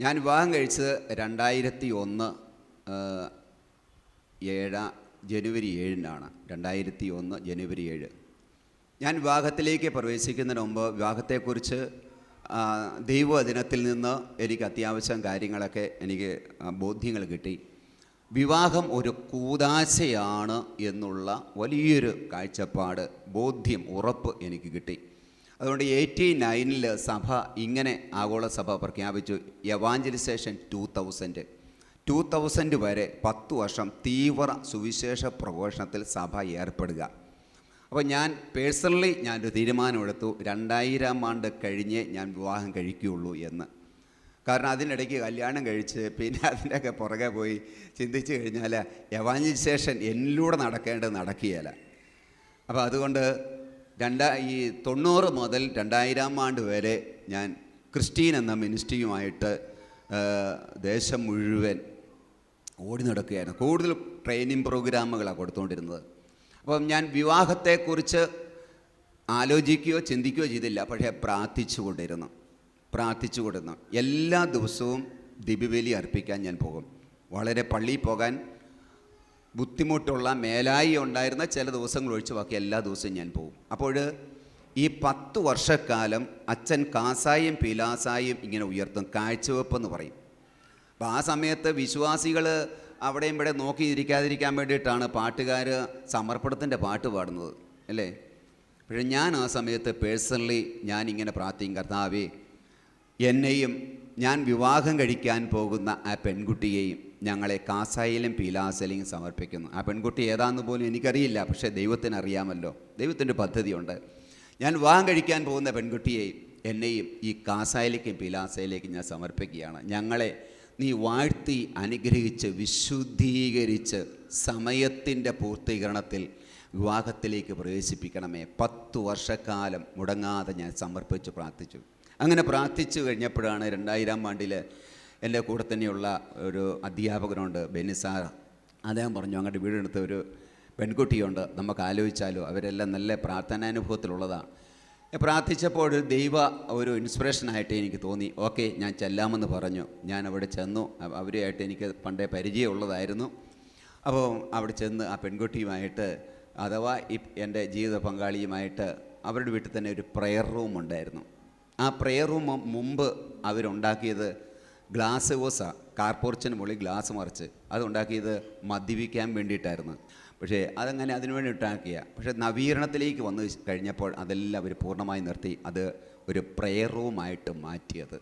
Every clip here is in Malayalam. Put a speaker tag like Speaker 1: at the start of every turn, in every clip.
Speaker 1: ഞാൻ വിവാഹം കഴിച്ചത് രണ്ടായിരത്തി ഒന്ന് ഏഴാ ജനുവരി ഏഴിനാണ്. രണ്ടായിരത്തി ഒന്ന് ജനുവരി ഏഴ്. ഞാൻ വിവാഹത്തിലേക്ക് പ്രവേശിക്കുന്നതിന് മുമ്പ് വിവാഹത്തെക്കുറിച്ച് ദൈവദിനത്തിൽ നിന്ന് എനിക്ക് അത്യാവശ്യം കാര്യങ്ങളൊക്കെ എനിക്ക് ബോധ്യങ്ങൾ കിട്ടി. വിവാഹം ഒരു കൂതാശയാണ് എന്നുള്ള വലിയൊരു കാഴ്ചപ്പാട് ബോധ്യം ഉറപ്പ് എനിക്ക് കിട്ടി. അതുകൊണ്ട് എയ്റ്റി നയനിൽ സഭ ഇങ്ങനെ ആഗോള സഭ പ്രഖ്യാപിച്ചു. Evangelisation two thousand two thousand വരെ പത്ത് വർഷം തീവ്ര സുവിശേഷ പ്രഘോഷണത്തിൽ സഭ ഏർപ്പെടുക. അപ്പോൾ ഞാൻ പേഴ്സണലി ഞാനൊരു തീരുമാനമെടുത്തു. രണ്ടായിരം ആണ്ട് കഴിഞ്ഞേ ഞാൻ വിവാഹം കഴിക്കുകയുള്ളൂ എന്ന്. കാരണം അതിനിടയ്ക്ക് കല്യാണം കഴിച്ച് പിന്നെ അതിന്റെയൊക്കെ പുറകെ പോയി ചിന്തിച്ചു കഴിഞ്ഞാൽ എവാഞ്ചലിസേഷൻ എന്നിലൂടെ നടക്കേണ്ടത് നടക്കുകയില്ല. അപ്പോൾ അതുകൊണ്ട് രണ്ടാ ഈ തൊണ്ണൂറ് മുതൽ രണ്ടായിരം ആണ്ട് വരെ ഞാൻ ക്രിസ്റ്റീൻ എന്ന മിനിസ്ട്രിയുമായിട്ട് ദേശം മുഴുവൻ ഓടി നടക്കുകയായിരുന്നു. കൂടുതൽ ട്രെയിനിങ് പ്രോഗ്രാമുകളാണ് കൊടുത്തുകൊണ്ടിരുന്നത്. അപ്പം ഞാൻ വിവാഹത്തെക്കുറിച്ച് ആലോചിക്കുകയോ ചിന്തിക്കുകയോ ചെയ്തില്ല. പക്ഷേ പ്രാർത്ഥിച്ചു കൊണ്ടിരുന്നു പ്രാർത്ഥിച്ചു കൊണ്ടിരുന്നു എല്ലാ ദിവസവും ദിപിബലി അർപ്പിക്കാൻ ഞാൻ പോകും. വളരെ പള്ളിയിൽ പോകാൻ ബുദ്ധിമുട്ടുള്ള മേലായി ഉണ്ടായിരുന്ന ചില ദിവസങ്ങൾ ഒഴിച്ച് ബാക്കി എല്ലാ ദിവസവും ഞാൻ പോകും. അപ്പോൾ ഈ പത്ത് വർഷക്കാലം അച്ഛൻ കാസായും പിലാസായും ഇങ്ങനെ ഉയർത്തും കാഴ്ചവെപ്പ് എന്ന് പറയും. അപ്പം ആ സമയത്ത് വിശ്വാസികൾ അവിടെയും ഇവിടെ നോക്കിയിരിക്കാതിരിക്കാൻ വേണ്ടിയിട്ടാണ് പാട്ടുകാർ സമർപ്പണത്തിന്റെ പാട്ട് പാടുന്നത് അല്ലേ? പക്ഷേ ഞാൻ ആ സമയത്ത് പേഴ്സണലി ഞാൻ ഇങ്ങനെ പ്രാർത്ഥിക്കും കർത്താവേ എന്നെയും ഞാൻ വിവാഹം കഴിക്കാൻ പോകുന്ന ആ പെൺകുട്ടിയെയും ഞങ്ങളെ കാസായിലും പീലാസയിലും സമർപ്പിക്കുന്നു. ആ പെൺകുട്ടി ഏതാണെന്ന് പോലും എനിക്കറിയില്ല പക്ഷേ ദൈവത്തിന് അറിയാമല്ലോ ദൈവത്തിന്റെ പദ്ധതിയുണ്ട്. ഞാൻ വിവാഹം കഴിക്കാൻ പോകുന്ന പെൺകുട്ടിയെയും എന്നെയും ഈ കാസായിലേക്കും പീലാസയിലേക്കും ഞാൻ സമർപ്പിക്കുകയാണ്. ഞങ്ങളെ നീ വാഴ്ത്തി അനുഗ്രഹിച്ച് വിശുദ്ധീകരിച്ച് സമയത്തിന്റെ പൂർത്തീകരണത്തിൽ വിവാഹത്തിലേക്ക് പ്രവേശിപ്പിക്കണമേ. പത്ത് വർഷക്കാലം മുടങ്ങാതെ ഞാൻ സമർപ്പിച്ച് പ്രാർത്ഥിച്ചു. അങ്ങനെ പ്രാർത്ഥിച്ചു കഴിഞ്ഞപ്പോഴാണ് രണ്ടായിരം ആണ്ടിൽ എന്റെ കൂടെ തന്നെയുള്ള ഒരു അധ്യാപകനുണ്ട് ബെനിസാർ അദ്ദേഹം പറഞ്ഞു അങ്ങോട്ട് വീടെടുത്ത ഒരു പെൺകുട്ടിയുണ്ട്. നമുക്ക് ആലോചിച്ചാലോ അവരെല്ലാം നല്ല പ്രാർത്ഥനാനുഭവത്തിലുള്ളതാണ്. പ്രാർത്ഥിച്ചപ്പോൾ ഒരു ദൈവ ഒരു ഇൻസ്പിറേഷനായിട്ട് എനിക്ക് തോന്നി. ഓക്കെ ഞാൻ ചെല്ലാമെന്ന് പറഞ്ഞു. ഞാൻ അവിടെ ചെന്നു. അവ- അവരുമായിട്ട് എനിക്ക് പണ്ടേ പരിചയമുള്ളതായിരുന്നു. അപ്പോൾ അവിടെ ചെന്ന് ആ പെൺകുട്ടിയുമായിട്ട് അഥവാ എന്റെ ജീവിത പങ്കാളിയുമായിട്ട് അവരുടെ വീട്ടിൽ തന്നെ ഒരു പ്രെയർ റൂം ഉണ്ടായിരുന്നു. ആ പ്രെയർ റൂം മുമ്പ് അവരുണ്ടാക്കിയത് ഗ്ലാസ് ഹൗസാണ് കാർപോർച്ചിന് മുകളിൽ ഗ്ലാസ് മറിച്ച്. അതുണ്ടാക്കിയത് മദ്യപിക്കാൻ വേണ്ടിയിട്ടായിരുന്നു. പക്ഷേ അതങ്ങനെ അതിനു വേണ്ടി ഉണ്ടാക്കിയ പക്ഷേ നവീകരണത്തിലേക്ക് വന്നു കഴിഞ്ഞപ്പോൾ അതെല്ലാം അവർ പൂർണമായി നിർത്തി. അത് ഒരു പ്രെയർ റൂമായിട്ട് മാറ്റിയത്.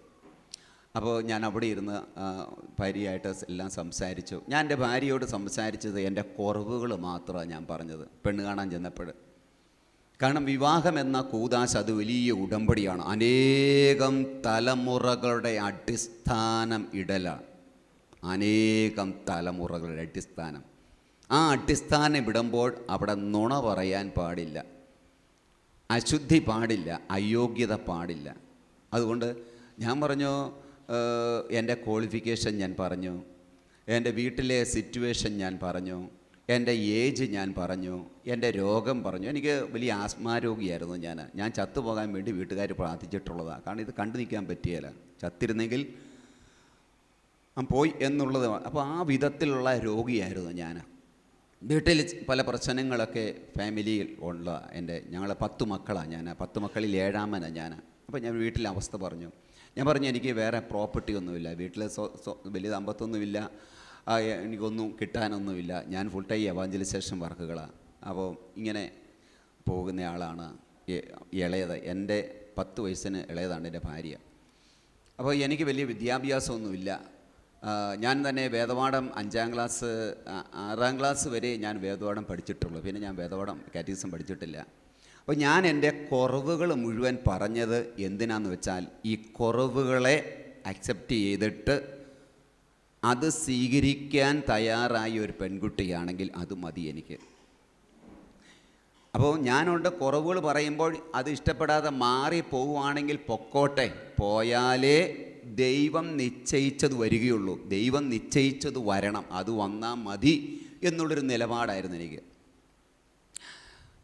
Speaker 1: അപ്പോൾ ഞാൻ അവിടെ ഇരുന്ന് ഭാര്യയായിട്ട് എല്ലാം സംസാരിച്ചു. ഞാൻ എന്റെ ഭാര്യയോട് സംസാരിച്ചത് എന്റെ കുറവുകൾ മാത്രമാണ് ഞാൻ പറഞ്ഞത്. പെണ്ണ് കാണാൻ ചെന്നപ്പോൾ. കാരണം വിവാഹം എന്ന കൂതാശ അത് വലിയ ഉടമ്പടിയാണ്. അനേകം തലമുറകളുടെ അടിസ്ഥാനം ഇടലാണ് അനേകം തലമുറകളുടെ അടിസ്ഥാനം. ആ അടിസ്ഥാനം ഇടുമ്പോൾ അവിടെ നുണ പറയാൻ പാടില്ല. അശുദ്ധി പാടില്ല. അയോഗ്യത പാടില്ല. അതുകൊണ്ട് ഞാൻ പറഞ്ഞു എന്റെ ക്വാളിഫിക്കേഷൻ ഞാൻ പറഞ്ഞു. എന്റെ വീട്ടിലെ സിറ്റുവേഷൻ ഞാൻ പറഞ്ഞു. എന്റെ ഏജ് ഞാൻ പറഞ്ഞു എന്റെ രോഗം പറഞ്ഞു. എനിക്ക് വലിയ ആസ്മാരോഗിയായിരുന്നു ഞാൻ. ഞാൻ ചത്തുപോകാൻ വേണ്ടി വീട്ടുകാർ പ്രാർത്ഥിച്ചിട്ടുള്ളതാണ് കാരണം ഇത് കണ്ടു നിൽക്കാൻ പറ്റിയല്ല. ചത്തിരുന്നെങ്കിൽ പോയി എന്നുള്ളത് അപ്പോൾ ആ വിധത്തിലുള്ള രോഗിയായിരുന്നു ഞാൻ. വീട്ടിൽ പല പ്രശ്നങ്ങളൊക്കെ ഫാമിലിയിൽ ഉള്ള എന്റെ ഞങ്ങൾ പത്ത് മക്കളാണ് ഞാൻ. പത്ത് മക്കളിൽ ഏഴാമനാണ് ഞാൻ. അപ്പോൾ ഞാൻ വീട്ടിലെ അവസ്ഥ പറഞ്ഞു. ഞാൻ പറഞ്ഞു എനിക്ക് വേറെ പ്രോപ്പർട്ടി ഒന്നുമില്ല. വീട്ടിൽ വലിയ സമ്പത്തൊന്നുമില്ല ആ, എനിക്കൊന്നും കിട്ടാനൊന്നുമില്ല. ഞാൻ ഫുൾ ടൈം എവാഞ്ചലിസേഷൻ വർക്കുകളാണ് അപ്പോൾ ഇങ്ങനെ പോകുന്ന ആളാണ് ഇളയത്. എന്റെ പത്ത് വയസ്സിന് ഇളയതാണ് എന്റെ ഭാര്യ. അപ്പോൾ എനിക്ക് വലിയ വിദ്യാഭ്യാസമൊന്നുമില്ല. ഞാൻ തന്നെ വേദപാഠം അഞ്ചാം ക്ലാസ് ആറാം ക്ലാസ് വരെ ഞാൻ വേദപാഠം പഠിച്ചിട്ടുള്ളൂ. പിന്നെ ഞാൻ വേദപാഠം കാറ്റീസം പഠിച്ചിട്ടില്ല. അപ്പോൾ ഞാൻ എന്റെ കുറവുകൾ മുഴുവൻ പറഞ്ഞത് എന്തിനാന്ന് വെച്ചാൽ ഈ കുറവുകളെ അക്സെപ്റ്റ് ചെയ്തിട്ട് അത് സ്വീകരിക്കാൻ തയ്യാറായ ഒരു പെൺകുട്ടിയാണെങ്കിൽ അത് മതി എനിക്ക്. അപ്പോൾ ഞാനുണ്ട് കുറവുകൾ പറയുമ്പോൾ അത് ഇഷ്ടപ്പെടാതെ മാറി പോവുകയാണെങ്കിൽ പൊക്കോട്ടെ പോയാലേ ദൈവം നിശ്ചയിച്ചത് വരികയുള്ളൂ. ദൈവം നിശ്ചയിച്ചത് വരണം അത് വന്നാൽ മതി എന്നുള്ളൊരു നിലപാടായിരുന്നു എനിക്ക്.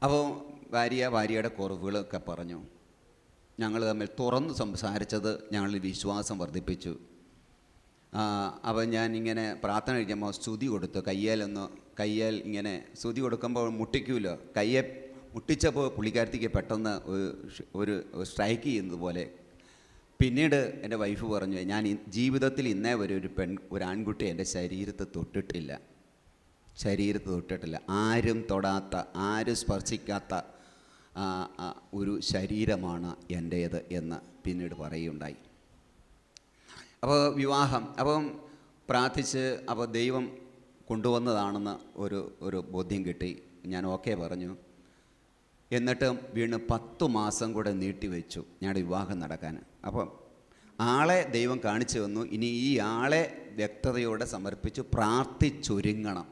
Speaker 1: അപ്പോൾ ഭാര്യ ഭാര്യയുടെ കുറവുകളൊക്കെ പറഞ്ഞു. ഞങ്ങൾ തമ്മിൽ തുറന്ന് സംസാരിച്ചത് ഞങ്ങളിൽ വിശ്വാസം വർദ്ധിപ്പിച്ചു. അപ്പം ഞാൻ ഇങ്ങനെ പ്രാർത്ഥന കഴിക്കുമ്പോൾ സ്തുതി കൊടുത്തു. കയ്യേലൊന്ന് കയ്യേൽ ഇങ്ങനെ സ്തുതി കൊടുക്കുമ്പോൾ മുട്ടിക്കൂലോ? കയ്യെ മുട്ടിച്ചപ്പോൾ പുള്ളിക്കാരത്തിക്ക് പെട്ടെന്ന് ഒരു സ്ട്രൈക്ക് ചെയ്യുന്നതുപോലെ പിന്നീട് എന്റെ വൈഫ് പറഞ്ഞു ഞാൻ ജീവിതത്തിൽ ഇന്നേ വരെ ഒരു പെൺ ഒരു ആൺകുട്ടി എന്റെ ശരീരത്തെ തൊട്ടിട്ടില്ല. ശരീരത്തെ തൊട്ടിട്ടില്ല. ആരും തൊടാത്ത ആരും സ്പർശിക്കാത്ത ഒരു ശരീരമാണ് എന്റേത് എന്ന് പിന്നീട് പറയുകയുണ്ടായി അപ്പോൾ വിവാഹം. അപ്പം പ്രാർത്ഥിച്ച് അപ്പോൾ ദൈവം കൊണ്ടുവന്നതാണെന്ന് ഒരു ഒരു ബോധ്യം കിട്ടി. ഞാൻ ഓക്കെ പറഞ്ഞു. എന്നിട്ട് വീണ് പത്ത് മാസം കൂടെ നീട്ടിവെച്ചു ഞങ്ങളുടെ വിവാഹം നടക്കാൻ. അപ്പം ആളെ ദൈവം കാണിച്ചു തന്നു. ഇനി ഈ ആളെ വ്യക്തതയോടെ സമർപ്പിച്ച് പ്രാർത്ഥിച്ചൊരുങ്ങണം.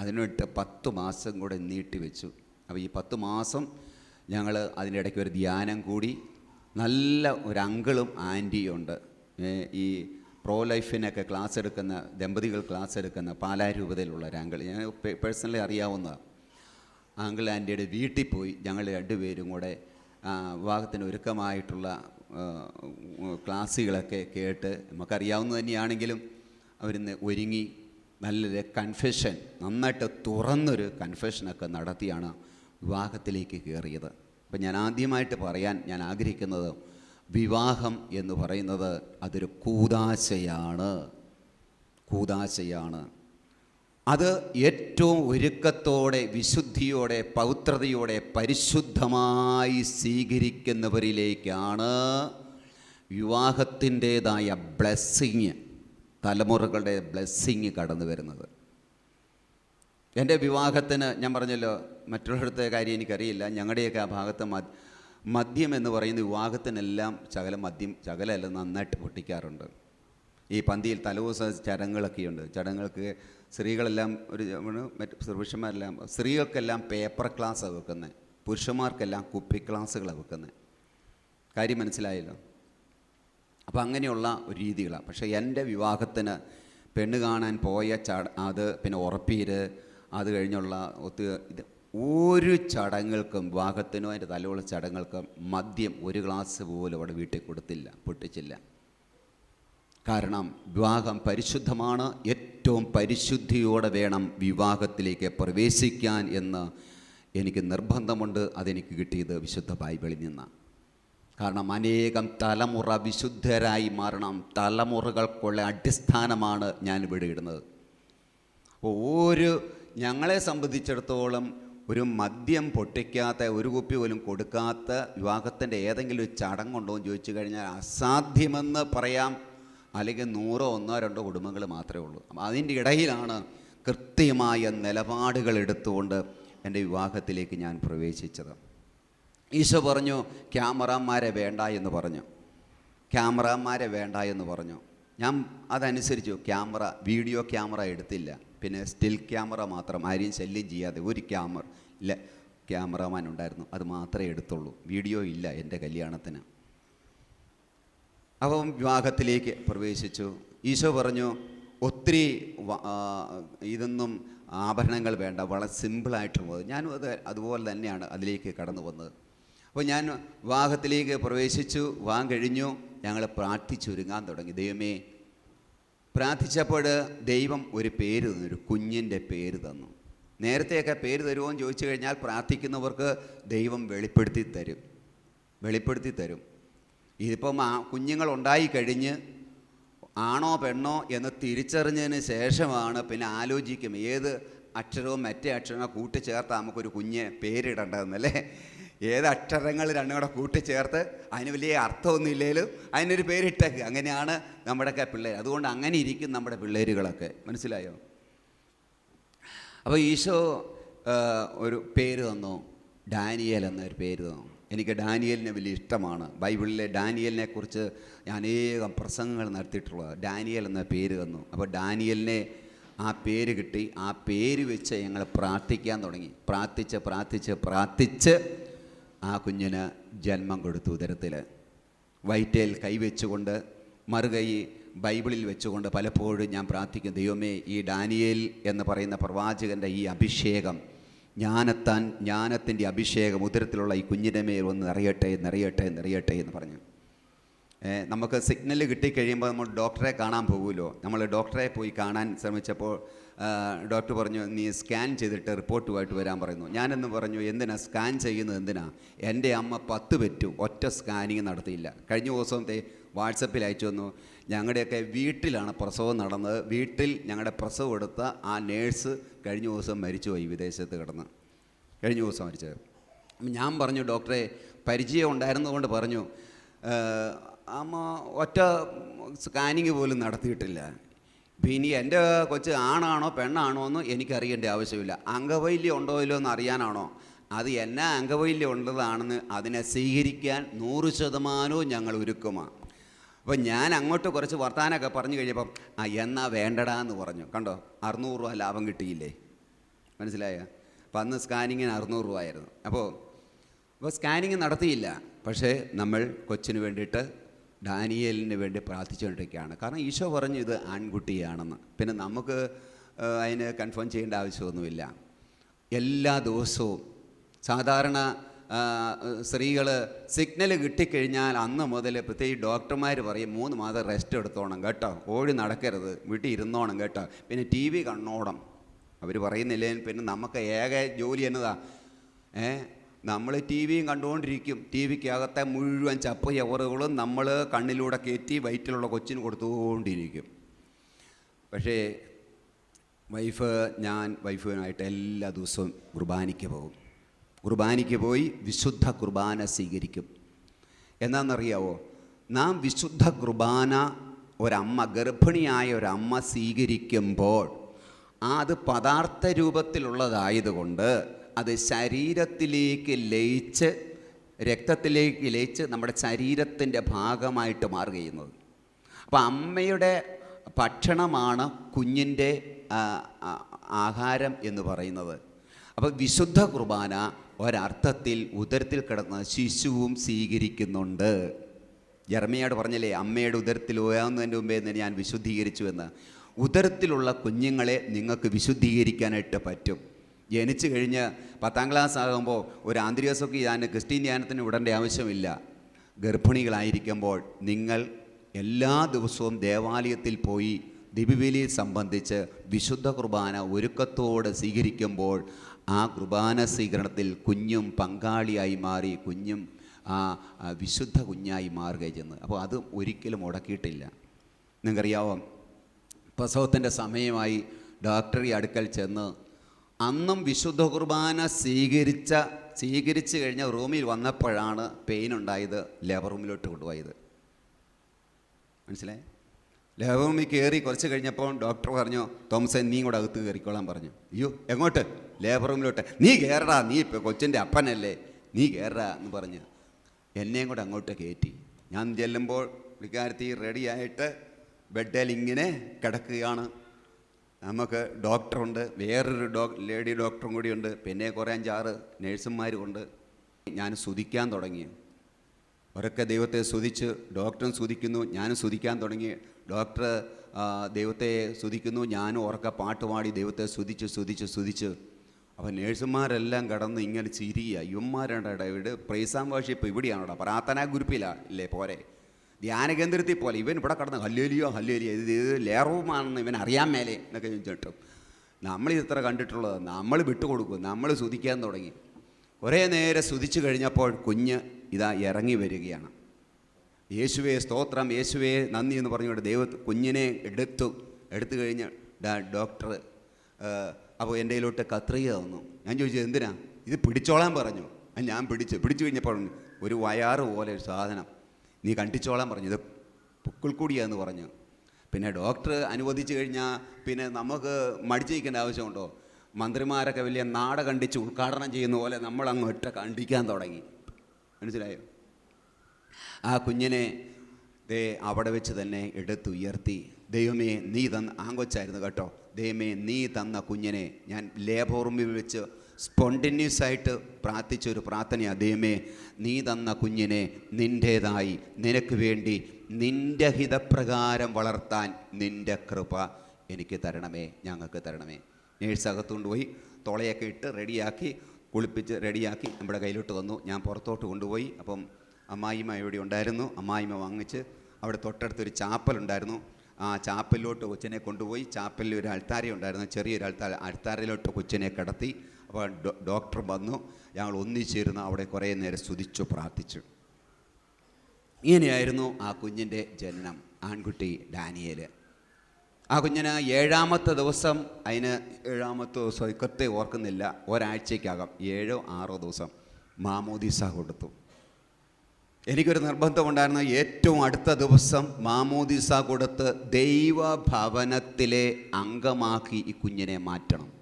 Speaker 1: അതിനിട്ട് പത്ത് മാസം കൂടെ നീട്ടിവെച്ചു അപ്പോൾ ഈ പത്ത് മാസം ഞങ്ങൾ അതിന്റെ ഇടയ്ക്ക് ഒരു ധ്യാനം കൂടി. നല്ല ഒരു അങ്കിളും ആന്റിയും ഉണ്ട്. ഏ, ഈ പ്രോ ലൈഫിനൊക്കെ ക്ലാസ് എടുക്കുന്ന ദമ്പതികൾ ക്ലാസ് എടുക്കുന്ന പാലാരൂപതയിലുള്ള ഒരു അങ്കിൾ ഞാൻ പേഴ്സണലി അറിയാവുന്നതാണ് ആങ്കിൾ ആന്റിയുടെ വീട്ടിൽ പോയി ഞങ്ങൾ രണ്ടുപേരും കൂടെ വിവാഹത്തിന് ഒരുക്കമായിട്ടുള്ള ക്ലാസ്സുകളൊക്കെ കേട്ട് നമുക്കറിയാവുന്ന തന്നെയാണെങ്കിലും അവരിന്ന് ഒരുങ്ങി നല്ലൊരു കൺഫെഷൻ നന്നായിട്ട് തുറന്നൊരു കൺഫെഷനൊക്കെ നടത്തിയാണ് വിവാഹത്തിലേക്ക് കയറിയത്. അപ്പം ഞാൻ ആദ്യമായിട്ട് പറയാൻ ഞാൻ ആഗ്രഹിക്കുന്നത് വിവാഹം എന്ന് പറയുന്നത് അതൊരു കൂതാശയാണ്. കൂതാശയാണ്. അത് ഏറ്റവും ഒരുക്കത്തോടെ വിശുദ്ധിയോടെ പൗത്രതയോടെ പരിശുദ്ധമായി സ്വീകരിക്കുന്നവരിലേക്കാണ് വിവാഹത്തിന്റേതായ ബ്ലെസ്സിങ് തലമുറകളുടെ ബ്ലെസ്സിങ് കടന്നു വരുന്നത്. എന്റെ വിവാഹത്തിന് ഞാൻ പറഞ്ഞല്ലോ മറ്റുള്ളവരുടെ കാര്യം എനിക്കറിയില്ല. ഞങ്ങളുടെയൊക്കെ ആ ഭാഗത്ത് മദ്യം എന്ന് പറയുന്ന വിവാഹത്തിനെല്ലാം ചകല മദ്യം ചകലല്ല നന്നായിട്ട് പൊട്ടിക്കാറുണ്ട്. ഈ പന്തിയിൽ തലവസ ചടങ്ങുകളൊക്കെയുണ്ട്. ചടങ്ങുകൾക്ക് സ്ത്രീകളെല്ലാം ഒരു മറ്റ് പുരുഷന്മാരെല്ലാം സ്ത്രീകൾക്കെല്ലാം പേപ്പർ ക്ലാസ്സാണ് വെക്കുന്നത് പുരുഷന്മാർക്കെല്ലാം കുപ്പി ക്ലാസ്സുകളാണ് വെക്കുന്നത് കാര്യം മനസ്സിലായല്ലോ? അപ്പോൾ അങ്ങനെയുള്ള ഒരു രീതികളാണ് പക്ഷേ എന്റെ വിവാഹത്തിന് പെണ്ണ് കാണാൻ പോയ ചട അത് പിന്നെ ഉറപ്പീര് അത് കഴിഞ്ഞുള്ള ഒത്തു ഇത് ഒരു ചടങ്ങുകൾക്കും വിവാഹത്തിനോ അതിന്റെ തലമുള്ള ചടങ്ങുകൾക്കും മദ്യം ഒരു ഗ്ലാസ് പോലും അവിടെ വീട്ടിൽ കൊടുത്തില്ല പൊട്ടിച്ചില്ല. കാരണം വിവാഹം പരിശുദ്ധമാണ്. ഏറ്റവും പരിശുദ്ധിയോടെ വേണം വിവാഹത്തിലേക്ക് പ്രവേശിക്കാൻ എന്ന് എനിക്ക് നിർബന്ധമുണ്ട്. അതെനിക്ക് കിട്ടിയത് വിശുദ്ധ ബൈബിളിൽ നിന്നാണ്. കാരണം അനേകം തലമുറ വിശുദ്ധരായി മാറണം. തലമുറകൾക്കുള്ള അടിസ്ഥാനമാണ് ഞാൻ ഇവിടെ ഇടുന്നത്. ഒരു ഞങ്ങളെ സംബന്ധിച്ചിടത്തോളം ഒരു മദ്യം പൊട്ടിക്കാത്ത ഒരു കുപ്പി പോലും കൊടുക്കാത്ത വിവാഹത്തിന്റെ ഏതെങ്കിലും ഒരു ചടങ്ങുണ്ടോ എന്ന് ചോദിച്ചു കഴിഞ്ഞാൽ അസാധ്യമെന്ന് പറയാം. അല്ലെങ്കിൽ നൂറോ ഒന്നോ രണ്ടോ കുടുംബങ്ങൾ മാത്രമേ ഉള്ളൂ. അതിന്റെ ഇടയിലാണ് കൃത്യമായ നിലപാടുകൾ എടുത്തുകൊണ്ട് എന്റെ വിവാഹത്തിലേക്ക് ഞാൻ പ്രവേശിച്ചത്. ഈശോ പറഞ്ഞു ക്യാമറമാരെ വേണ്ട എന്ന് പറഞ്ഞു. ക്യാമറമാരെ വേണ്ട എന്ന് പറഞ്ഞു. ഞാൻ അതനുസരിച്ചു ക്യാമറ വീഡിയോ ക്യാമറ എടുത്തില്ല. പിന്നെ സ്റ്റിൽ ക്യാമറ മാത്രം ആരെയും ശല്യം ചെയ്യാതെ ഒരു ക്യാമറ ഇല്ല. ക്യാമറമാൻ ഉണ്ടായിരുന്നു അത് മാത്രമേ എടുത്തുള്ളൂ. വീഡിയോ ഇല്ല എന്റെ കല്യാണത്തിന്. അപ്പം വിവാഹത്തിലേക്ക് പ്രവേശിച്ചു. ഈശോ പറഞ്ഞു ഒത്തിരി ഇതൊന്നും ആഭരണങ്ങൾ വേണ്ട വളരെ സിമ്പിളായിട്ടുള്ളത് ഞാനും അത് അതുപോലെ തന്നെയാണ് അതിലേക്ക് കടന്നു വന്നത്. അപ്പോൾ ഞാൻ വിവാഹത്തിലേക്ക് പ്രവേശിച്ചു വിവാഹം കഴിഞ്ഞു. ഞങ്ങൾ പ്രാർത്ഥിച്ചൊരുങ്ങാൻ തുടങ്ങി. ദൈവമേ പ്രാർത്ഥിച്ചപ്പോൾ ദൈവം ഒരു പേര് തന്നു ഒരു കുഞ്ഞിന്റെ പേര് തന്നു. നേരത്തെയൊക്കെ പേര് തരുമോ എന്ന് ചോദിച്ചു കഴിഞ്ഞാൽ പ്രാർത്ഥിക്കുന്നവർക്ക് ദൈവം വെളിപ്പെടുത്തി തരും വെളിപ്പെടുത്തി തരും. ഇതിപ്പം ആ കുഞ്ഞുങ്ങൾ ഉണ്ടായിക്കഴിഞ്ഞ് ആണോ പെണ്ണോ എന്ന് തിരിച്ചറിഞ്ഞതിന് ശേഷമാണ് പിന്നെ ആലോചിക്കും ഏത് അക്ഷരവും മറ്റേ അക്ഷരവും കൂട്ടിച്ചേർത്ത് നമുക്കൊരു കുഞ്ഞ് പേരിടേണ്ടതെന്നല്ലേ? ഏത് അക്ഷരങ്ങൾ രണ്ടും കൂടെ കൂട്ടിച്ചേർത്ത് അതിന് വലിയ അർത്ഥമൊന്നും ഇല്ലെങ്കിലും അതിനൊരു പേരിട്ടേക്ക്. അങ്ങനെയാണ് നമ്മുടെയൊക്കെ പിള്ളേർ അതുകൊണ്ട് അങ്ങനെ ഇരിക്കും നമ്മുടെ പിള്ളേരുകളൊക്കെ. മനസ്സിലായോ? അപ്പോൾ ഈശോ ഒരു പേര് തന്നു. ഡാനിയൽ എന്നൊരു പേര് തന്നു. എനിക്ക് ഡാനിയലിനെ വലിയ ഇഷ്ടമാണ്. ബൈബിളിലെ ഡാനിയലിനെ കുറിച്ച് ഞാൻ അനേകം പ്രസംഗങ്ങൾ നടത്തിയിട്ടുള്ളത് ഡാനിയൽ എന്ന പേര് തന്നു. അപ്പോൾ ഡാനിയലിനെ ആ പേര് കിട്ടി. ആ പേര് വെച്ച് ഞങ്ങൾ പ്രാർത്ഥിക്കാൻ തുടങ്ങി. പ്രാർത്ഥിച്ച് പ്രാർത്ഥിച്ച് പ്രാർത്ഥിച്ച് ആ കുഞ്ഞിന് ജന്മം കൊടുത്തു ഉദരത്തിൽ വയറ്റേൽ കൈവച്ചുകൊണ്ട് മറുകൈ ബൈബിളിൽ വെച്ചുകൊണ്ട് പലപ്പോഴും ഞാൻ പ്രാർത്ഥിക്കും ദൈവമേ ഈ ഡാനിയേൽ എന്ന് പറയുന്ന പ്രവാചകന്റെ ഈ അഭിഷേകം ജ്ഞാനത്താൻ ജ്ഞാനത്തിന്റെ അഭിഷേകം ഉദരത്തിലുള്ള ഈ കുഞ്ഞിന്റെ മേൽ ഒന്ന് നിറയട്ടെ നിറയട്ടെ നിറയട്ടെ എന്ന് പറഞ്ഞു. നമുക്ക് സിഗ്നൽ കിട്ടിക്കഴിയുമ്പോൾ നമ്മൾ ഡോക്ടറെ കാണാൻ പോകുമല്ലോ നമ്മൾ ഡോക്ടറെ പോയി കാണാൻ ശ്രമിച്ചപ്പോൾ ഡോക്ടർ പറഞ്ഞു നീ സ്കാൻ ചെയ്തിട്ട് റിപ്പോർട്ടുമായിട്ട് വരാൻ പറയുന്നു. ഞാനെന്ന് പറഞ്ഞു എന്തിനാ? സ്കാൻ ചെയ്യുന്നത് എന്തിനാ? എന്റെ അമ്മ പത്ത് പെറ്റു ഒറ്റ സ്കാനിങ് നടത്തിയില്ല. കഴിഞ്ഞ ദിവസത്തെ വാട്സപ്പിൽ അയച്ചു വന്നു ഞങ്ങളുടെയൊക്കെ വീട്ടിലാണ് പ്രസവം നടന്നത്. വീട്ടിൽ ഞങ്ങളുടെ പ്രസവം എടുത്ത ആ നേഴ്സ് കഴിഞ്ഞ ദിവസം മരിച്ചുപോയി വിദേശത്ത് കിടന്ന്. കഴിഞ്ഞ ദിവസം മരിച്ചത്. ഞാൻ പറഞ്ഞു ഡോക്ടറെ പരിചയം ഉണ്ടായിരുന്നതുകൊണ്ട് പറഞ്ഞു "ഏഹ്, അമ്മ ഒറ്റ സ്കാനിങ് പോലും നടത്തിയിട്ടില്ല. ഇനി എന്റെ കൊച്ച് ആണാണോ പെണ്ണാണോ എന്ന് എനിക്കറിയേണ്ട ആവശ്യമില്ല. അംഗവൈല്യം ഉണ്ടോ ഇല്ലോ എന്ന് അറിയാനാണോ? അത് എന്നാ അംഗവൈല്യം ഉള്ളതാണെന്ന് അതിനെ സ്വീകരിക്കാൻ നൂറ് ശതമാനവും ഞങ്ങൾ ഒരുക്കുമാണ് അപ്പോൾ ഞാൻ അങ്ങോട്ട് കുറച്ച് വർത്താനമൊക്കെ പറഞ്ഞു കഴിഞ്ഞപ്പം ആ എന്നാ വേണ്ടടാ എന്ന് പറഞ്ഞു. കണ്ടോ? അറുന്നൂറ് രൂപ ലാഭം കിട്ടിയില്ലേ? മനസ്സിലായോ? അപ്പം അന്ന് സ്കാനിങ്ങിന് അറുന്നൂറ് രൂപ ആയിരുന്നു. അപ്പോൾ അപ്പോൾ സ്കാനിങ് നടത്തിയില്ല. പക്ഷേ നമ്മൾ കൊച്ചിന് വേണ്ടിയിട്ട് ഡാനിയലിന് വേണ്ടി പ്രാർത്ഥിച്ചുകൊണ്ടിരിക്കുകയാണ്. കാരണം ഈശോ പറഞ്ഞു ഇത് ആൺകുട്ടിയാണെന്ന്. പിന്നെ നമുക്ക് അതിന് കൺഫേം ചെയ്യേണ്ട ആവശ്യമൊന്നുമില്ല. എല്ലാ ദിവസവും സാധാരണ സ്ത്രീകൾ സിഗ്നൽ കിട്ടിക്കഴിഞ്ഞാൽ അന്ന് മുതൽ പ്രത്യേകിച്ച് ഡോക്ടർമാർ പറയും മൂന്ന് മാസം റെസ്റ്റ് എടുത്തോണം കേട്ടോ. ഓടി നടക്കരുത്. വീട്ടിൽ ഇരുന്നോണം കേട്ടോ. പിന്നെ ടി വി കണ്ണോടം. അവർ പറയുന്നില്ലേ പിന്നെ നമുക്ക് ഏക ജോലി എന്നതാ. ഏ? നമ്മൾ ടി വിയും കണ്ടുകൊണ്ടിരിക്കും. ടി വിക്കകത്തെ മുഴുവൻ ചപ്പ് ചവറുകളും നമ്മൾ കണ്ണിലൂടെ കയറ്റി വയറ്റിലുള്ള കൊച്ചിന് കൊടുത്തുകൊണ്ടിരിക്കും. പക്ഷേ വൈഫ് ഞാൻ വൈഫിനായിട്ട് എല്ലാ ദിവസവും കുർബാനയ്ക്ക് പോകും. കുർബാനയ്ക്ക് പോയി വിശുദ്ധ കുർബാന സ്വീകരിക്കും. എന്താണെന്നറിയാവോ നാം വിശുദ്ധ കുർബാന ഒരമ്മ ഗർഭിണിയായ ഒരമ്മ സ്വീകരിക്കുമ്പോൾ അത് പദാർത്ഥ രൂപത്തിലുള്ളതായതുകൊണ്ട് അത് ശരീരത്തിലേക്ക് ലയിച്ച് രക്തത്തിലേക്ക് ലയിച്ച് നമ്മുടെ ശരീരത്തിന്റെ ഭാഗമായിട്ട് മാറുക ചെയ്യുന്നത് അപ്പോൾ അമ്മയുടെ ഭക്ഷണമാണ് കുഞ്ഞിന്റെ ആഹാരം എന്ന് പറയുന്നത്. അപ്പോൾ വിശുദ്ധ കുർബാന ഒരർത്ഥത്തിൽ ഉദരത്തിൽ കിടന്ന ശിശുവും സ്വീകരിക്കുന്നുണ്ട്. ജർമ്മയോട് പറഞ്ഞല്ലേ അമ്മയുടെ ഉദരത്തിൽ ഉയർന്നതിന്റെ മുമ്പേ തന്നെ ഞാൻ വിശുദ്ധീകരിച്ചു എന്ന് ഉദരത്തിലുള്ള കുഞ്ഞുങ്ങളെ നിങ്ങൾക്ക് വിശുദ്ധീകരിക്കാനായിട്ട് പറ്റും. ജനിച്ചു കഴിഞ്ഞ് പത്താം ക്ലാസ് ആകുമ്പോൾ ഒരു ആന്തരികസൊക്കെ ഞാൻ ക്രിസ്ത്യൻ ധ്യാനത്തിന് വിടേണ്ട ആവശ്യമില്ല. ഗർഭിണികളായിരിക്കുമ്പോൾ നിങ്ങൾ എല്ലാ ദിവസവും ദേവാലയത്തിൽ പോയി ദിബിബലി സംബന്ധിച്ച് വിശുദ്ധ കുർബാന ഒരുക്കത്തോടെ സ്വീകരിക്കുമ്പോൾ ആ കുർബാന സ്വീകരണത്തിൽ കുഞ്ഞും പങ്കാളിയായി മാറി കുഞ്ഞും ആ വിശുദ്ധ കുഞ്ഞായി മാറുകയും ചെയ്യുന്നത് അപ്പോൾ അത് ഒരിക്കലും മുടക്കിയിട്ടില്ല. നിങ്ങൾക്കറിയാവോ? പ്രസവത്തിന്റെ സമയമായി ഡോക്ടറി അടുക്കൽ ചെന്ന് അന്നും വിശുദ്ധ കുർബാന സ്വീകരിച്ച സ്വീകരിച്ചു കഴിഞ്ഞ റൂമിൽ വന്നപ്പോഴാണ് പെയിൻ ഉണ്ടായത് ലേബർ റൂമിലോട്ട് കൊണ്ടുപോയത്. മനസ്സിലായി? ലേബർ റൂമിൽ കയറി കുറച്ച് കഴിഞ്ഞപ്പോൾ ഡോക്ടർ പറഞ്ഞു തോമസൻ നീ കൂടെ അകത്ത് കയറിക്കോളാൻ പറഞ്ഞു. അയ്യോ എങ്ങോട്ട്? ലേബർ റൂമിലോട്ട്. നീ കയറടാ നീ ഇപ്പോൾ കൊച്ചിന്റെ അപ്പനല്ലേ? നീ കയറടാ എന്ന് പറഞ്ഞ് എന്നെയും കൂടെ അങ്ങോട്ട് കയറ്റി. ഞാൻ ചെല്ലുമ്പോൾ പുള്ളിക്കാരത്തി റെഡിയായിട്ട് ബെഡിൽ ഇങ്ങനെ കിടക്കുകയാണ്. നമുക്ക് ഡോക്ടറുണ്ട് വേറൊരു ഡോ ലേഡി ഡോക്ടറും കൂടിയുണ്ട് പിന്നെ കുറേ അഞ്ചാറ് നേഴ്സുമാരുമുണ്ട് ഞാൻ സ്തുതിക്കാൻ തുടങ്ങി. അവരൊക്കെ ദൈവത്തെ സ്തുതിച്ച് ഡോക്ടറും സ്തുതിക്കുന്നു ഞാനും സ്തുതിക്കാൻ തുടങ്ങി. ഡോക്ടർ ദൈവത്തെ സ്തുതിക്കുന്നു ഞാനും ഉറക്കെ പാട്ട് പാടി ദൈവത്തെ സ്തുതിച്ച് സ്തുതിച്ച് സ്തുതിച്ച്. അപ്പോൾ നേഴ്സുമാരെല്ലാം കടന്ന് ഇങ്ങനെ ചിരിയ. ഇവന്മാരാണ് ഇവിടെ പ്രൈസാം വർഷിപ്പ് ഇവിടെയാണോടാ പ്രാർത്ഥനാ ഗ്രൂപ്പിലാണ് ഇല്ലേ പോരെ. ധ്യാന കേന്ദ്രത്തിൽ പോലെ ഇവൻ ഇവിടെ കിടന്ന് ഹല്ലേലിയോ ഹല്ലേലിയോ. ഇത് ഇത് ലേറവുമാണെന്ന് ഇവൻ അറിയാൻ മേലെ എന്നൊക്കെ ചോദിച്ചിട്ടും നമ്മൾ ഇത്ര കണ്ടിട്ടുള്ളത് നമ്മൾ വിട്ടുകൊടുക്കും നമ്മൾ സ്തുതിക്കാൻ തുടങ്ങി. കുറേ നേരം സ്തുതിച്ചു കഴിഞ്ഞപ്പോൾ കുഞ്ഞ് ഇതാ ഇറങ്ങി വരികയാണ്. യേശുവേ സ്തോത്രം യേശുവേ നന്ദി എന്ന് പറഞ്ഞുകൊണ്ട് ദൈവ കുഞ്ഞിനെ എടുത്തു. എടുത്തു കഴിഞ്ഞ് ഡോക്ടർ അപ്പോൾ എന്റെ കയ്യിലോട്ട് കത്രിക തന്നു. ഞാൻ ചോദിച്ചു എന്തിനാ? ഇത് പിടിച്ചോളാൻ പറഞ്ഞു. ഞാൻ പിടിച്ചു. പിടിച്ചു കഴിഞ്ഞപ്പോൾ ഒരു വയാറ് പോലെ ഒരു സാധനം. നീ കണ്ടിച്ചോളാൻ പറഞ്ഞു. ഇത് പുക്കിൾക്കൂടിയാന്ന് പറഞ്ഞു. പിന്നെ ഡോക്ടർ അനുവദിച്ചു കഴിഞ്ഞാൽ പിന്നെ നമുക്ക് മടിച്ചു നിൽക്കേണ്ട ആവശ്യമുണ്ടോ? മന്ത്രിമാരൊക്കെ വലിയ നാട കണ്ടിച്ച് ഉദ്ഘാടനം ചെയ്യുന്ന പോലെ നമ്മൾ അങ്ങോട്ട് കണ്ടിക്കാൻ തുടങ്ങി. മനസ്സിലായോ? ആ കുഞ്ഞിനെ ദേ അവിടെ വെച്ച് തന്നെ എടുത്തുയർത്തി. ദൈവമേ നീ തന്ന ആങ്കൊച്ചായിരുന്നു കേട്ടോ. ദൈവമേ നീ തന്ന കുഞ്ഞിനെ ഞാൻ ലേബോർമിൽ വെച്ച് സ്പോണ്ടിന്യൂസ് ആയിട്ട് പ്രാർത്ഥിച്ച ഒരു പ്രാർത്ഥനയാണ് ദൈവമേ നീ തന്ന കുഞ്ഞിനെ നിന്റേതായി നിനക്ക് വേണ്ടി നിന്റെ ഹിതപ്രകാരം വളർത്താൻ നിന്റെ കൃപ എനിക്ക് തരണമേ ഞങ്ങൾക്ക് തരണമേ. നേഴ്സ് അകത്തുകൊണ്ട് പോയി തുളയൊക്കെ ഇട്ട് റെഡിയാക്കി കുളിപ്പിച്ച് റെഡിയാക്കി നമ്മുടെ കയ്യിലോട്ട് വന്നു ഞാൻ പുറത്തോട്ട് കൊണ്ടുപോയി അപ്പം അമ്മായിമ്മ ഇവിടെ ഉണ്ടായിരുന്നു. അമ്മായിമ്മ വാങ്ങിച്ച് അവിടെ തൊട്ടടുത്തൊരു ചാപ്പലുണ്ടായിരുന്നു. ആ ചാപ്പലിലോട്ട് കൊച്ചിനെ കൊണ്ടുപോയി ചാപ്പലിൽ ഒരു അൾത്താര ഉണ്ടായിരുന്നു ചെറിയൊരു അൾത്താര അൾത്താരയിലോട്ട് കൊച്ചിനെ കിടത്തി. അപ്പോൾ ഡോക്ടർ വന്നു ഞങ്ങൾ ഒന്നിച്ചിരുന്ന് അവിടെ കുറേ നേരം സ്തുതിച്ചു പ്രാർത്ഥിച്ചു. ഇങ്ങനെയായിരുന്നു ആ കുഞ്ഞിന്റെ ജനനം ആൺകുട്ടി ഡാനിയേൽ ആ കുഞ്ഞിന് ഏഴാമത്തെ ദിവസം അതിന് ഏഴാമത്തെ ദിവസം കൃത്യം ഓർക്കുന്നില്ല ഒരാഴ്ചയ്ക്കകം ഏഴോ ആറോ ദിവസം മാമോദിസ കൊടുത്തു. എനിക്കൊരു നിർബന്ധമുണ്ടായിരുന്നു ഏറ്റവും അടുത്ത ദിവസം മാമോദിസ കൊടുത്ത് ദൈവഭവനത്തിലെ അംഗമാക്കി ഈ കുഞ്ഞിനെ മാറ്റണം.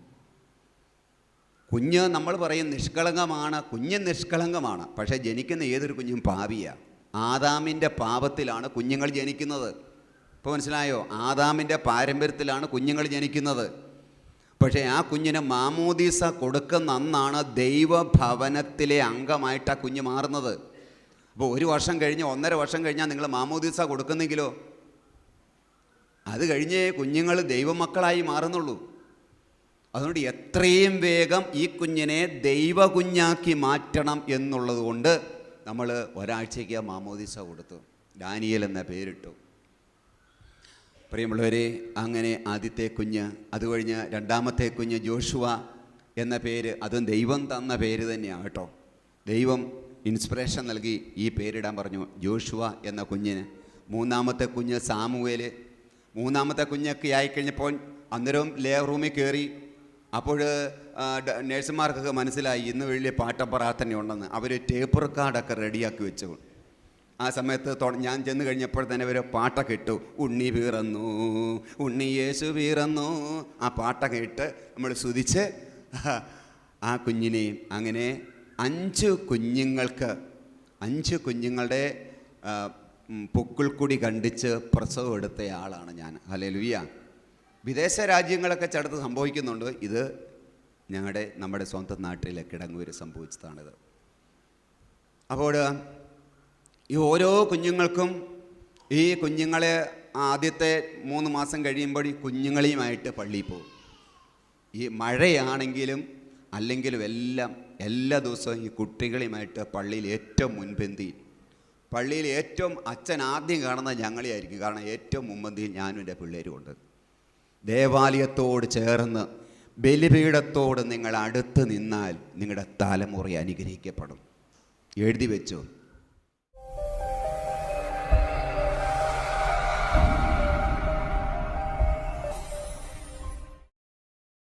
Speaker 1: കുഞ്ഞ് നമ്മൾ പറയും നിഷ്കളങ്കമാണ് കുഞ്ഞ് നിഷ്കളങ്കമാണ്. പക്ഷേ ജനിക്കുന്ന ഏതൊരു കുഞ്ഞും പാവിയാണ് ആദാമിന്റെ പാപത്തിലാണ് കുഞ്ഞുങ്ങൾ ജനിക്കുന്നത്. ഇപ്പോൾ മനസ്സിലായോ? ആദാമിന്റെ പാരമ്പര്യത്തിലാണ് കുഞ്ഞുങ്ങൾ ജനിക്കുന്നത്. പക്ഷേ ആ കുഞ്ഞിന് മാമോദീസ കൊടുക്കുന്ന അന്നാണ് ദൈവഭവനത്തിലെ അംഗമായിട്ട് ആ കുഞ്ഞ് മാറുന്നത്. അപ്പോൾ ഒരു വർഷം കഴിഞ്ഞ് ഒന്നര വർഷം കഴിഞ്ഞാൽ നിങ്ങൾ മാമോദീസ കൊടുക്കുന്നെങ്കിലോ? അത് കഴിഞ്ഞേ കുഞ്ഞുങ്ങൾ ദൈവമക്കളായി മാറുന്നുള്ളൂ. അതുകൊണ്ട് എത്രയും വേഗം ഈ കുഞ്ഞിനെ ദൈവകുഞ്ഞാക്കി മാറ്റണം എന്നുള്ളത് കൊണ്ട് നമ്മൾ ഒരാഴ്ചയ്ക്ക് മാമോദിസ കൊടുത്തു. ഡാനിയൽ എന്ന പേരിട്ടു. പ്രിയമുള്ളവരെ അങ്ങനെ ആദ്യത്തെ കുഞ്ഞ് അത് കഴിഞ്ഞ് രണ്ടാമത്തെ കുഞ്ഞ് ജോഷുവ എന്ന പേര് അതും ദൈവം തന്ന പേര് തന്നെയാണ് കേട്ടോ. ദൈവം ഇൻസ്പിറേഷൻ നൽകി ഈ പേരിടാൻ പറഞ്ഞു ജോഷുവ എന്ന കുഞ്ഞിന്. മൂന്നാമത്തെ കുഞ്ഞ് സാമുവേൽ മൂന്നാമത്തെ കുഞ്ഞൊക്കെ ആയിക്കഴിഞ്ഞപ്പോൾ അന്നേരവും ലേ റൂമിൽ കയറി അപ്പോൾ നേഴ്സുമാർക്കൊക്കെ മനസ്സിലായി ഇന്ന് വലിയ ഉണ്ടെന്ന്. അവർ ടേപ്പ് റെക്കാർഡൊക്കെ റെഡിയാക്കി വെച്ചു. ആ സമയത്ത് ഞാൻ ചെന്ന് കഴിഞ്ഞപ്പോൾ തന്നെ ഒരു പാട്ട കേട്ടു ഉണ്ണി വീറന്നു ഉണ്ണി യേശു വീറന്നു ആ പാട്ട കേട്ട് നമ്മൾ സ്തുതിച്ച് ആ കുഞ്ഞിനെയും അങ്ങനെ അഞ്ച് കുഞ്ഞുങ്ങൾക്ക് അഞ്ച് കുഞ്ഞുങ്ങളുടെ പൊക്കിൾക്കുടി കണ്ടിച്ച് പ്രസവം എടുത്ത ആളാണ് ഞാൻ. ഹലേ ലുയ്യ വിദേശ രാജ്യങ്ങളൊക്കെ ചടത്ത് സംഭവിക്കുന്നുണ്ട്. ഇത് ഞങ്ങളുടെ നമ്മുടെ സ്വന്തം നാട്ടിലെ കിടങ്ങൂര് സംഭവിച്ചതാണിത്. അപ്പോൾ ഈ ഓരോ കുഞ്ഞുങ്ങൾക്കും ഈ കുഞ്ഞുങ്ങളെ ആദ്യത്തെ മൂന്ന് മാസം കഴിയുമ്പോൾ ഈ കുഞ്ഞുങ്ങളെയുമായിട്ട് പള്ളിയിൽ പോകും ഈ മഴയാണെങ്കിലും അല്ലെങ്കിലും എല്ലാം എല്ലാ ദിവസവും ഈ കുട്ടികളെയുമായിട്ട് പള്ളിയിൽ ഏറ്റവും മുൻപന്തിയിൽ പള്ളിയിൽ ഏറ്റവും അച്ഛൻ ആദ്യം കാണുന്ന ഞങ്ങളെയായിരിക്കും. കാരണം ഏറ്റവും മുൻപന്തിയിൽ ഞാനും എന്റെ പിള്ളേരും ഉണ്ട് ദേവാലയത്തോട് ചേർന്ന് ബലിപീഠത്തോട് നിങ്ങൾ അടുത്ത് നിന്നാൽ നിങ്ങളുടെ തലമുറ അനുഗ്രഹിക്കപ്പെടും. എഴുതി വെച്ചു?